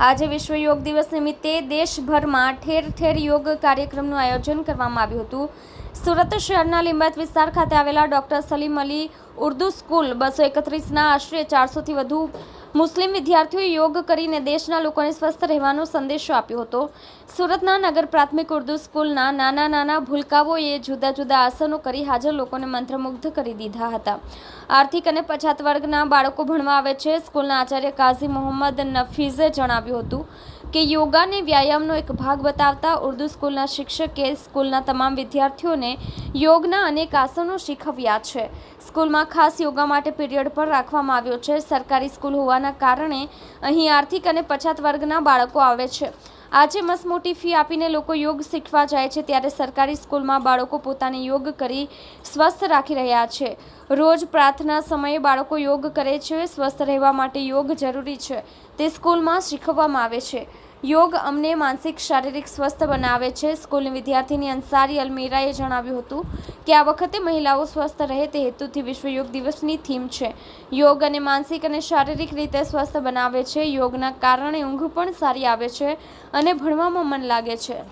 આજે વિશ્વ યોગ દિવસ નિમિત્તે દેશભરમાં ઠેર ઠેર યોગ કાર્યક્રમનું આયોજન કરવામાં આવ્યું હતું. સુરત શહેરના લિંબાયત વિસ્તાર ખાતે આવેલા ડોક્ટર સલીમ અલી ઉર્દુ સ્કૂલ બસો એકત્રીસના આશરે ચારસોથી વધુ મુસ્લિમ વિદ્યાર્થીઓએ યોગ કરીને દેશના લોકોને સ્વસ્થ રહેવાનો સંદેશો આપ્યો હતો. સુરતના નગર પ્રાથમિક ઉર્દુ સ્કૂલના નાના નાના ભૂલકાઓએ જુદા જુદા આસનો કરી હાજર લોકોને મંત્રમુગ્ધ કરી દીધા હતા. આર્થિક અને પછાત વર્ગના બાળકો ભણવા આવે છે. સ્કૂલના આચાર્ય કાઝી મોહમ્મદ નફીઝે જણાવ્યું હતું કે યોગાને વ્યાયામનો એક ભાગ બતાવતા ઉર્દુ સ્કૂલના શિક્ષકે સ્કૂલના તમામ વિદ્યાર્થીઓને યોગના અનેક આસનો શીખવ્યા છે. સ્કૂલમાં ખાસ યોગા માટે પીરિયડ પણ રાખવામાં આવ્યો છે. સરકારી સ્કૂલ હોવાના કારણે અહીં આર્થિક અને પછાત વર્ગના બાળકો આવે છે. આજે મસમોટી ફી આપીને લોકો યોગ શીખવા જાય છે ત્યારે સરકારી સ્કૂલમાં બાળકો પોતાને યોગ કરી સ્વસ્થ રાખી રહ્યા છે. રોજ પ્રાર્થના સમયે બાળકો યોગ કરે છે, સ્વસ્થ રહેવા માટે યોગ જરૂરી છે. તે સ્કૂલમાં શીખવવામાં આવે છે. યોગ અમને માનસિક, શારીરિક સ્વસ્થ બનાવે છે. સ્કૂલની વિદ્યાર્થીની અંસારી અલમીરાએ જણાવ્યું હતું કે આ વખતે મહિલાઓ સ્વસ્થ રહે તે હેતુથી વિશ્વ યોગ દિવસની થીમ છે. યોગ અને માનસિક અને શારીરિક રીતે સ્વસ્થ બનાવે છે. યોગના કારણે ઊંઘ પણ સારી આવે છે અને ભણવામાં મન લાગે છે.